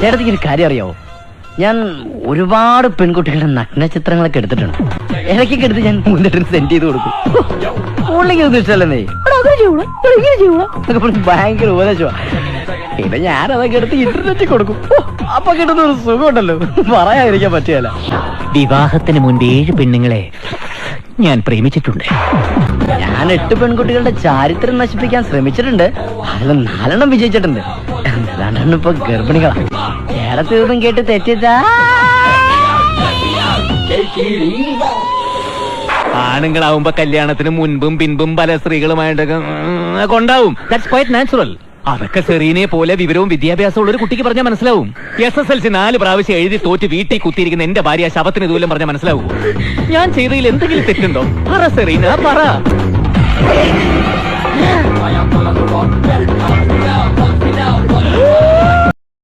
ചേട്ടത്തിക്ക് ഒരു കാര്യം അറിയാവോ? ഞാൻ ഒരുപാട് പെൺകുട്ടികളുടെ നഗ്ന ചിത്രങ്ങളൊക്കെ എടുത്തിട്ടുണ്ട്. ഇടയ്ക്കൊക്കെ എടുത്ത് ഞാൻ മുന്നിട്ട് സെൻഡ് ചെയ്ത് കൊടുക്കും. പുള്ളിക്ക് ഒന്നും പറഞ്ഞ് ഭയങ്കര ഉപദേശമാണ് പിന്നെ ഞാൻ അതൊക്കെ എടുത്ത് ഇന്റർനെറ്റ് കൊടുക്കും. അപ്പൊ കിട്ടുന്ന ഒരു സുഖമുണ്ടല്ലോ. പറയാതിരിക്കാൻ പറ്റിയല്ല വിവാഹത്തിന് മുൻപ് ഏഴ് പെണ്ണുങ്ങളെ ഞാൻ പ്രേമിച്ചിട്ടുണ്ട്. ഞാൻ എട്ട് പെൺകുട്ടികളുടെ ചാരിത്രം നശിപ്പിക്കാൻ ശ്രമിച്ചിട്ടുണ്ട്. അതിൽ നാലെണ്ണം വിജയിച്ചിട്ടുണ്ട്. രണ്ടെണ്ണം ഇപ്പൊ ഗർഭിണികളാ. കേരളത്തിൽ കേട്ട് തെറ്റിച്ചാ? ആണുങ്ങളാവുമ്പോ കല്യാണത്തിന് മുൻപും പിൻപും പല സ്ത്രീകളുമായിട്ടൊക്കെ കൊണ്ടാവും ദാറ്റ്സ് അതൊക്കെ സെറീനെ പോലെ വിവരവും വിദ്യാഭ്യാസവും ഒരു കുട്ടിക്ക് പറഞ്ഞാൽ മനസ്സിലാവും. എസ് എസ് എൽ സി നാല് പ്രാവശ്യം എഴുതി തോറ്റ് വീട്ടിൽ കുത്തിയിരിക്കുന്ന എന്റെ ഭാര്യ ശവത്തിന് ദൂരം പറഞ്ഞാൽ മനസ്സിലാവൂ. ഞാൻ ചെയ്തതിൽ എന്തെങ്കിലും തെറ്റുണ്ടോ? പറ സെറീന പറ.